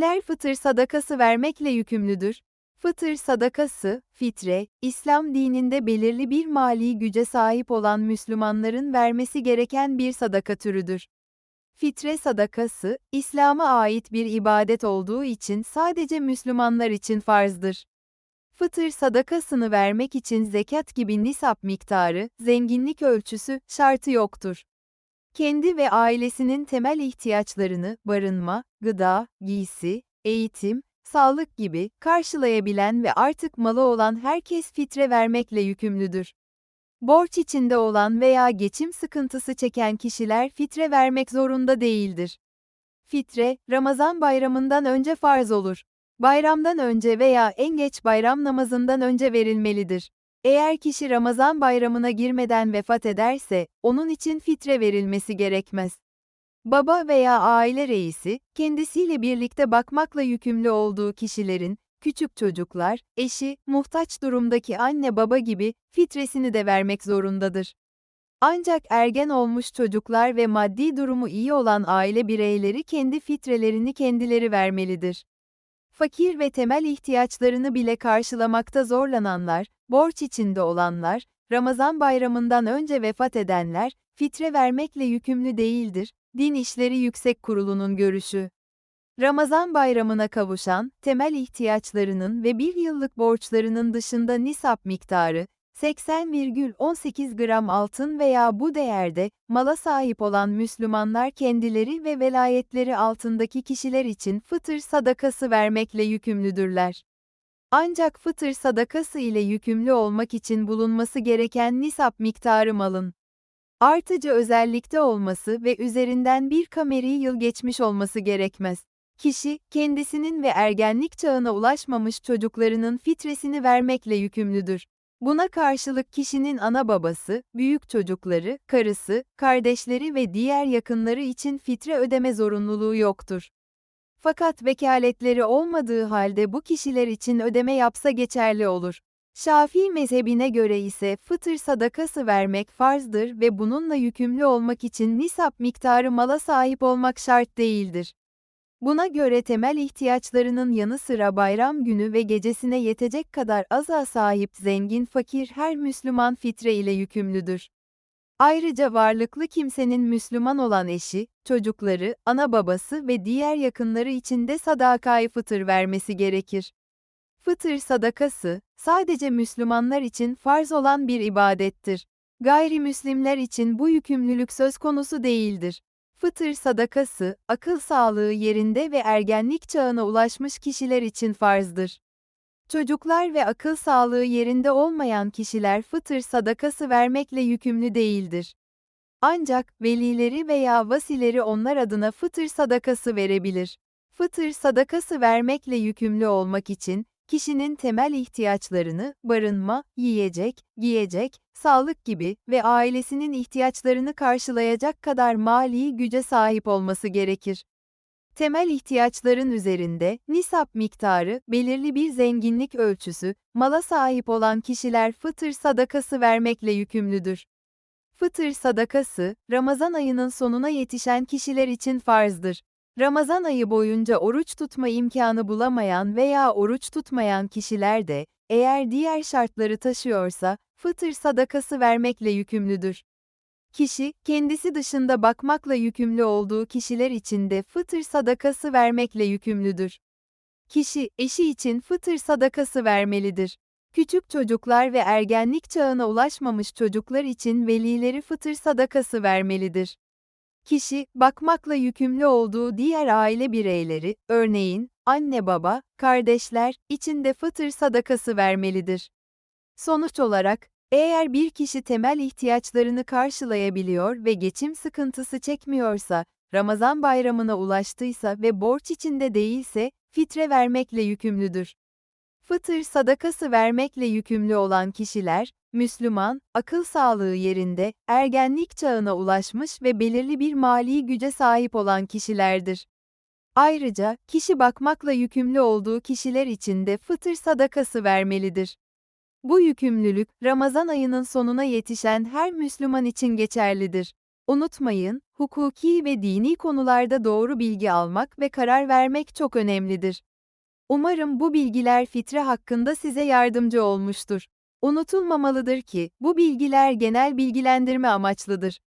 Kimler fıtır sadakası vermekle yükümlüdür? Fıtır sadakası, fitre, İslam dininde belirli bir mali güce sahip olan Müslümanların vermesi gereken bir sadaka türüdür. Fitre sadakası, İslam'a ait bir ibadet olduğu için sadece Müslümanlar için farzdır. Fıtır sadakasını vermek için zekat gibi nisap miktarı, zenginlik ölçüsü, şartı yoktur. Kendi ve ailesinin temel ihtiyaçlarını, barınma, gıda, giysi, eğitim, sağlık gibi karşılayabilen ve artık malı olan herkes fitre vermekle yükümlüdür. Borç içinde olan veya geçim sıkıntısı çeken kişiler fitre vermek zorunda değildir. Fitre, Ramazan bayramından önce farz olur. Bayramdan önce veya en geç bayram namazından önce verilmelidir. Eğer kişi Ramazan bayramına girmeden vefat ederse, onun için fitre verilmesi gerekmez. Baba veya aile reisi, kendisiyle birlikte bakmakla yükümlü olduğu kişilerin, küçük çocuklar, eşi, muhtaç durumdaki anne baba gibi fitresini de vermek zorundadır. Ancak ergen olmuş çocuklar ve maddi durumu iyi olan aile bireyleri kendi fitrelerini kendileri vermelidir. Fakir ve temel ihtiyaçlarını bile karşılamakta zorlananlar, borç içinde olanlar, Ramazan bayramından önce vefat edenler, fitre vermekle yükümlü değildir, Din İşleri Yüksek Kurulu'nun görüşü. Ramazan bayramına kavuşan, temel ihtiyaçlarının ve bir yıllık borçlarının dışında nisap miktarı, 80,18 gram altın veya bu değerde, mala sahip olan Müslümanlar kendileri ve velayetleri altındaki kişiler için fıtır sadakası vermekle yükümlüdürler. Ancak fıtır sadakası ile yükümlü olmak için bulunması gereken nisap miktarı malın, artıcı özellikte olması ve üzerinden bir kameri yıl geçmiş olması gerekmez. Kişi, kendisinin ve ergenlik çağına ulaşmamış çocuklarının fitresini vermekle yükümlüdür. Buna karşılık kişinin ana babası, büyük çocukları, karısı, kardeşleri ve diğer yakınları için fitre ödeme zorunluluğu yoktur. Fakat vekaletleri olmadığı halde bu kişiler için ödeme yapsa geçerli olur. Şafii mezhebine göre ise fıtır sadakası vermek farzdır ve bununla yükümlü olmak için nisap miktarı mala sahip olmak şart değildir. Buna göre temel ihtiyaçlarının yanı sıra bayram günü ve gecesine yetecek kadar aza sahip zengin fakir her Müslüman fitre ile yükümlüdür. Ayrıca varlıklı kimsenin Müslüman olan eşi, çocukları, ana babası ve diğer yakınları için de sadakayı fıtır vermesi gerekir. Fıtır sadakası, sadece Müslümanlar için farz olan bir ibadettir. Gayrimüslimler için bu yükümlülük söz konusu değildir. Fıtır sadakası, akıl sağlığı yerinde ve ergenlik çağına ulaşmış kişiler için farzdır. Çocuklar ve akıl sağlığı yerinde olmayan kişiler fıtır sadakası vermekle yükümlü değildir. Ancak velileri veya vasileri onlar adına fıtır sadakası verebilir. Fıtır sadakası vermekle yükümlü olmak için kişinin temel ihtiyaçlarını, barınma, yiyecek, giyecek, sağlık gibi ve ailesinin ihtiyaçlarını karşılayacak kadar mali güce sahip olması gerekir. Temel ihtiyaçların üzerinde, nisap miktarı, belirli bir zenginlik ölçüsü, mala sahip olan kişiler fıtır sadakası vermekle yükümlüdür. Fıtır sadakası, Ramazan ayının sonuna yetişen kişiler için farzdır. Ramazan ayı boyunca oruç tutma imkanı bulamayan veya oruç tutmayan kişiler de, eğer diğer şartları taşıyorsa, fıtır sadakası vermekle yükümlüdür. Kişi, kendisi dışında bakmakla yükümlü olduğu kişiler için de fıtır sadakası vermekle yükümlüdür. Kişi, eşi için fıtır sadakası vermelidir. Küçük çocuklar ve ergenlik çağına ulaşmamış çocuklar için velileri fıtır sadakası vermelidir. Kişi, bakmakla yükümlü olduğu diğer aile bireyleri, örneğin, anne baba, kardeşler, için de fıtır sadakası vermelidir. Sonuç olarak, eğer bir kişi temel ihtiyaçlarını karşılayabiliyor ve geçim sıkıntısı çekmiyorsa, Ramazan bayramına ulaştıysa ve borç içinde değilse, fitre vermekle yükümlüdür. Fıtır sadakası vermekle yükümlü olan kişiler, Müslüman, akıl sağlığı yerinde, ergenlik çağına ulaşmış ve belirli bir mali güce sahip olan kişilerdir. Ayrıca, kişi bakmakla yükümlü olduğu kişiler için de fıtır sadakası vermelidir. Bu yükümlülük, Ramazan ayının sonuna yetişen her Müslüman için geçerlidir. Unutmayın, hukuki ve dini konularda doğru bilgi almak ve karar vermek çok önemlidir. Umarım bu bilgiler fitre hakkında size yardımcı olmuştur. Unutulmamalıdır ki, bu bilgiler genel bilgilendirme amaçlıdır.